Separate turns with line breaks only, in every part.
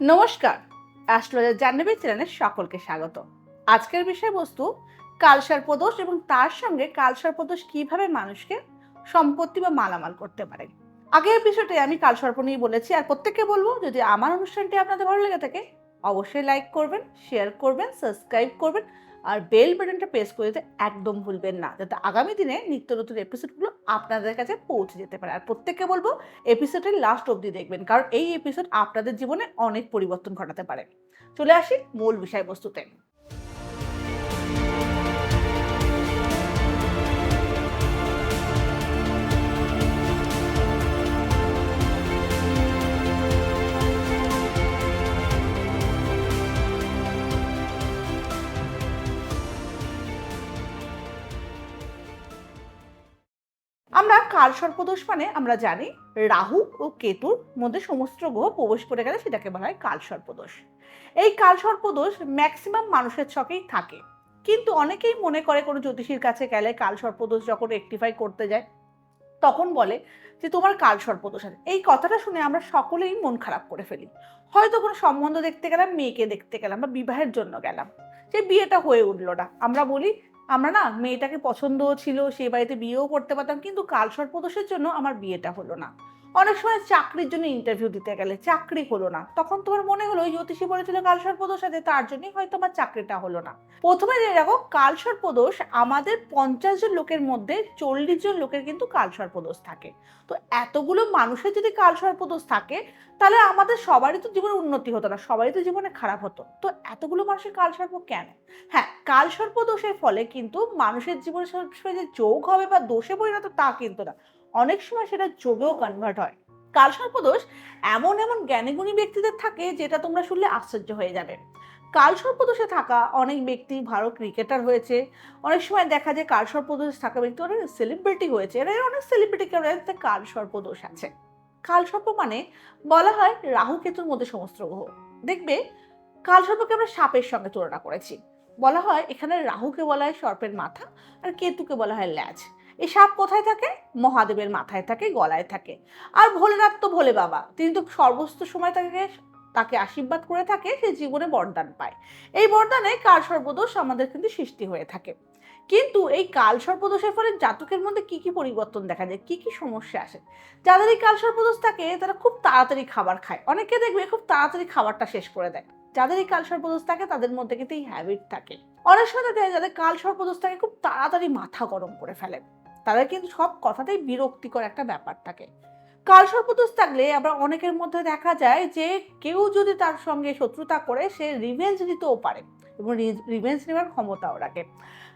নমস্কার। অ্যাস্ট্রোলজার জাহ্নবী চ্যানেলের সকলকে স্বাগত। আজকের বিষয়বস্তু, কালসার প্রদোষ এবং তার সঙ্গে কালসার প্রদোষ কীভাবে মানুষকে সম্পত্তি বা মালামাল করতে পারে। আগের বিষয়টি আমি কালসর্প নিয়ে বলেছি, আর প্রত্যেককে বলব, যদি আমার অনুষ্ঠানটি আপনাদের ভালো লেগে থাকে, অবশ্যই লাইক করবেন শেয়ার করবেন সাবস্ক্রাইব করবেন আর বেল বাটনটা প্রেস করে দিতে একদম ভুলবেন না, যাতে আগামী দিনে নিত্য নতুন এপিসোডগুলো আপনাদের কাছে পৌঁছে যেতে পারে। আর প্রত্যেককে বলব এপিসোডের লাস্ট অবধি দেখবেন, কারণ এই এপিসোড আপনাদের জীবনে অনেক পরিবর্তন ঘটাতে পারে। চলে আসি মূল বিষয়বস্তুতে। কাল সর্পদোষ মানে আমরা জানি রাহু ও কেতুর মধ্যে সমস্ত গ্রহ প্রবেশ করে গেলে সেটাকে বলা হয় কাল সর্পদোষ। এই কাল সর্পদোষ ম্যাক্সিমাম মানুষের ছকেই থাকে। কিন্তু অনেকেই মনে করে কোনো জ্যোতিষীর কাছে গেলে কাল সর্পদোষ যখন রেকটিফাই করতে যায়, তখন বলে যে তোমার কাল সর্পদোষ আছে। এই কথাটা শুনে আমরা সকলেই মন খারাপ করে ফেলি। হয়তো কোনো সম্বন্ধ দেখতে গেলাম, মেয়েকে দেখতে গেলাম বা বিবাহের জন্য গেলাম। যে বিয়েটা হয়ে উঠল না। আমরা বলি আমরা না মেয়েটাকে পছন্দও ছিল, সে বাড়িতে বিয়েও করতে পারতাম, কিন্তু কালসর্পদোষের জন্য আমার বিয়েটা হলো না। অনেক সময় চাকরির জন্য ইন্টারভিউ দিতে গেলে চাকরি হলো না। তখন তোমার মনে হলো জ্যোতিষী বলেছিল কালসর্প দোষ আছে, তার জন্যই হয়তো আমার চাকরিটা হলো না। প্রথমে যে দেখো, কালসর্প দোষ আমাদের পঞ্চাশ জন লোকের মধ্যে চল্লিশ জন লোকের কিন্তু কালসর্প দোষ থাকে। তো এতগুলো মানুষের যদি কালসর্প দোষ থাকে, তাহলে আমাদের সবারই তো জীবনে উন্নতি হতো না, সবারই তো জীবনে খারাপ হতো। তো এতগুলো মানুষের কালসর্প কেন? হ্যাঁ কালসর্প দোষের ফলে কিন্তু মানুষের জীবনে সবসময় যে যোগ হবে বা দোষে পরিণত তা কিন্তু না। অনেক সময় সেটা যোগেও কনভার্ট হয়। কালসর্প দোষ এমন এমন জ্ঞানীগুণী ব্যক্তিদের থাকে যেটা তোমরা শুনলে আশ্চর্য হয়ে যাবে। কালসর্প দোষে থাকা অনেক ব্যক্তি, ভালো ক্রিকেটার হয়েছে, অনেক সময় দেখা যায় কালসর্প দোষে থাকা ব্যক্তি অনেক সেলিব্রিটি হয়েছে, এরা অনেক সেলিব্রিটি সেলিব্রিটিকে কালসর্প দোষ আছে। কালসর্প মানে বলা হয় রাহু কেতুর মধ্যে সমস্ত গ্রহ। দেখবে কালসর্পকে আমরা সাপের সঙ্গে তুলনা করেছি। বলা হয় এখানে রাহুকে বলা হয় সর্পের মাথা আর কেতুকে বলা হয় ল্যাজ। এই সাপ কোথায় থাকে? মহাদেবের মাথায় থাকে, গলায় থাকে। আর ভোলেনাথ তো ভোলে বাবা। তিনি তো সর্বস্ত সময় তাকে তাকে আশীর্বাদ করে থাকে, সে জীবনে বরদান পায়। এই বরদানে কাল সর্বদোষ আমাদের কিন্তু সৃষ্টি হয়ে থাকে। কিন্তু এই কাল সর্পদোষের ফলে জাতকের মধ্যে কি কি পরিবর্তন দেখা যায়, কি কি সমস্যা আসে? যাদের এই কাল সর্পদোষ থাকে, তারা খুব তাড়াতাড়ি খাবার খায়। অনেকে দেখবে খুব তাড়াতাড়ি খাবারটা শেষ করে দেয়। যাদের এই কাল সর্পদোষ থাকে, তাদের মধ্যে কিন্তু এই হ্যাবিট থাকে। অনেক সময় দেখা যায়, যাদের কাল সর্পদোষ থাকে, খুব তাড়াতাড়ি মাথা গরম করে ফেলে। তাদের কিন্তু সব কথাতেই বিরক্তিকর একটা ব্যাপার থাকে। কাল সর্পদোষ থাকলে আবার অনেকের মধ্যে দেখা যায় যে, কেউ যদি তার সঙ্গে শত্রুতা করে, সে রিভেঞ্জ নিতেও পারে এবং রিভেঞ্জ নেওয়ার ক্ষমতাও রাখে।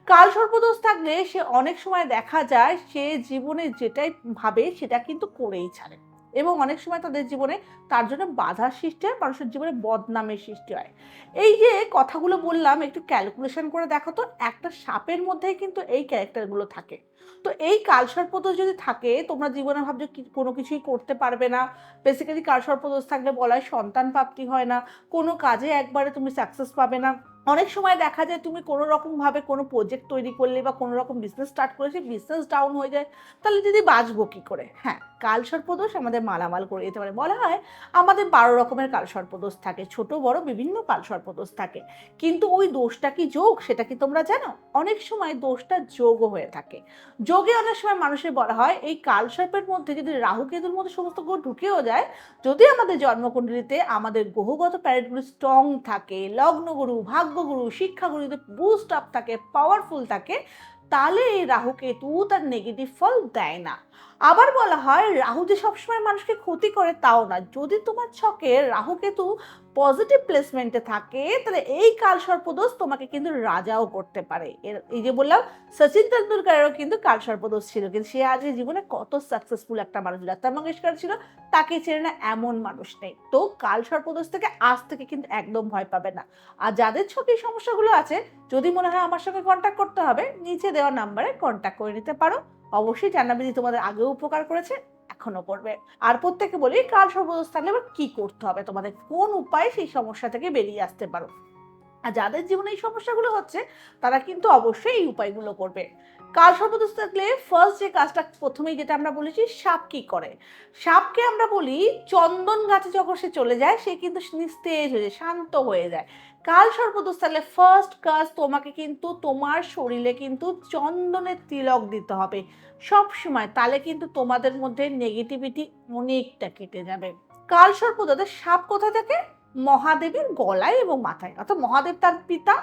কাল সর্পদোষ থাকলে সে অনেক সময় দেখা যায়, সে জীবনে যেটাই ভাবে, সেটা কিন্তু করেই ছাড়ে। এবং অনেক সময় তাদের জীবনে তার জন্য বাধার সৃষ্টি হয়, মানুষের জীবনে বদনামের সৃষ্টি হয়। এই যে কথাগুলো বললাম, একটু ক্যালকুলেশন করে দেখো তো, একটা সাপের মধ্যেই কিন্তু এই ক্যারেক্টারগুলো থাকে। তো এই কালসর্পদোষ যদি থাকে, তোমরা জীবনে ভাবছ কোনো কিছুই করতে পারবে না। বেসিক্যালি কালসর্পদোষ থাকলে বলা হয় সন্তান প্রাপ্তি হয় না। কোনো কাজে একবারে তুমি সাকসেস পাবে না। অনেক সময় দেখা যায় তুমি কোনো রকমভাবে কোনো প্রজেক্ট তৈরি করলে বা কোনো রকম বিজনেস স্টার্ট করে সেই বিজনেস ডাউন হয়ে যায়, তাহলে দিদি বাঁচবো কী করে? হ্যাঁ কালসর্পদোষ আমাদের মালামাল করে দিতে পারে। বলা হয় আমাদের বারো রকমের কালসর্পদোষ থাকে, ছোট, বড়, বিভিন্ন কালসর্পদোষ থাকে। কিন্তু ওই দোষটা কি যোগ? সেটা কি তোমরা জানো? অনেক সময় দোষটা যোগও হয়ে থাকে। যোগে অনেক সময় মানুষের বলা হয়, এই কালসর্পের মধ্যে যদি রাহু কেতুর মধ্যে সমস্ত গ্রহ ঢুকেও যায়, যদি আমাদের জন্মকুণ্ডলিতে আমাদের গ্রহগত প্যারেটগুলো স্ট্রং থাকে, লগ্নগুরু ভাগ্যগুরু শিক্ষাগুরু যদি বুস্ট আপ থাকে পাওয়ারফুল থাকে, তাহলে এই রাহু কেতু তার নেগেটিভ ফল দেয় না। আবার বলা হয়, রাহু যে সবসময় মানুষকে ক্ষতি করে তাও না। যদি তোমার ছকে রাহু কেতু পজিটিভ প্লেসমেন্টে থাকে, তাহলে এই কাল সর্পদোষ তোমাকে কিন্তু রাজাও করতে পারে। এর, এই যে বললাম, সচিন তেন্ডুলকারেরও কিন্তু কাল সর্পদোষ ছিল। কিন্তু সে আজকে জীবনে কত সাকসেসফুল একটা মানুষ। লতা মঙ্গেশকর ছিল, তাকে চেনে না এমন মানুষ নেই। তো কাল সর্পদোষ থেকে আজ থেকে কিন্তু একদম ভয় পাবে না। আর যাদের ছকে সমস্যাগুলো আছে, যদি মনে হয় আমার সঙ্গে কন্ট্যাক্ট করতে হবে, নিচে দেওয়া নাম্বারে কন্ট্যাক্ট করে নিতে পারো। অবশ্যই যে তোমাদের আগেও উপকার করেছে এখনও করবে। আর প্রত্যেকে বলি, কাল সর্বদোষ থাকলে এবার কি করতে হবে? তোমাদের কোন উপায়ে সেই সমস্যা থেকে বেরিয়ে আসতে পারো? আর যাদের জীবনে এই সমস্যাগুলো হচ্ছে, তারা কিন্তু অবশ্যই এই উপায়গুলো করবে। কাল সর্পদোষ থাকলে ফার্স্ট যে কাজটা প্রথমেই যেটা আমরা বলেছি সাপ কি করে। সাপকে আমরা বলি, চন্দন গাছে যখন সে চলে যায়, সে কিন্তু নিস্তেজ হয়ে যায়, শান্ত হয়ে যায়। কাল সর্পদোষ থাকলে ফার্স্ট কাজ তোমাকে কিন্তু তোমার শরীরে কিন্তু চন্দনের তিলক দিতে হবে। সব সময় তাহলে কিন্তু তোমাদের মধ্যে নেগেটিভিটি অনেকটা কেটে যাবে। কাল সর্পদোষে সাপ কোথায় থাকে? মহাদেবের গলায় এবং মাথায়। অর্থাৎ মহাদেব তার পিতা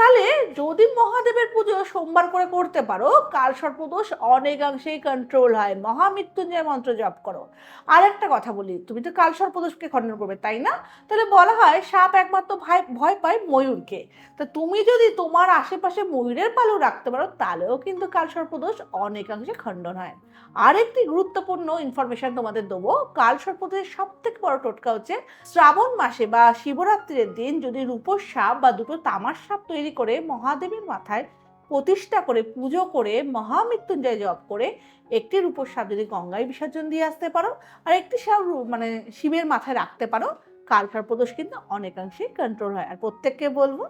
তাহলে যদি মহাদেবের পুজো সোমবার করে করতে পারো, কাল সর্পদোষ অনেকাংশেই কন্ট্রোল হয়। মহামৃত্যুঞ্জয় মন্ত্র জপ করো। আর একটা কথা বলি, তুমি তো কাল সর্পদোষকে খণ্ডন করবে, তাই না? তাহলে বলা হয় সাপ একমাত্র ভয় ভয় পায় ময়ূরকে। তা তুমি যদি তোমার আশেপাশে ময়ূরের পালু রাখতে পারো, তাহলেও কিন্তু কাল সর্পদোষ অনেকাংশে খণ্ডন হয়। আরেকটি গুরুত্বপূর্ণ ইনফরমেশন তোমাদের দেবো। কাল সর্পদোষের সব থেকে বড় টোটকা হচ্ছে, শ্রাবণ মাসে বা শিবরাত্রির দিন যদি রূপোর সাপ বা দুটো তামার সাপ তৈরি করে মহাদেবের মাথায় প্রতিষ্ঠা করে, পুজো করে, মহামৃত্যুঞ্জয় জপ করে, একটি রূপোর সাপ যদি গঙ্গায় বিসর্জন দিয়ে আসতে পারো, আর একটি সাপ মানে শিবের মাথায় রাখতে পারো, কাল সর্পদোষ কিন্তু অনেকাংশেই কন্ট্রোল হয়। আর প্রত্যেককে বলব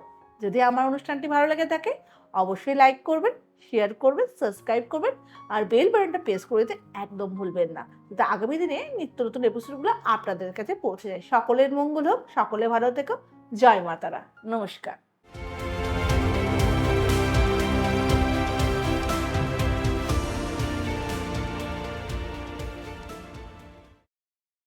যদি আমার অনুষ্ঠানটি ভালো লেগে থাকে, অবশ্যই লাইক করবেন শেয়ার করবেন সাবস্ক্রাইব করবেন, আর বেল বাটনটা প্রেস করে দিতে একদম ভুলবেন না। কিন্তু আগামী দিনে নিত্য নতুন এপিসোডগুলো আপনাদের কাছে পৌঁছে যায়। সকলের মঙ্গল হোক, সকলে ভালো থেকো। জয় মাতারা। নমস্কার।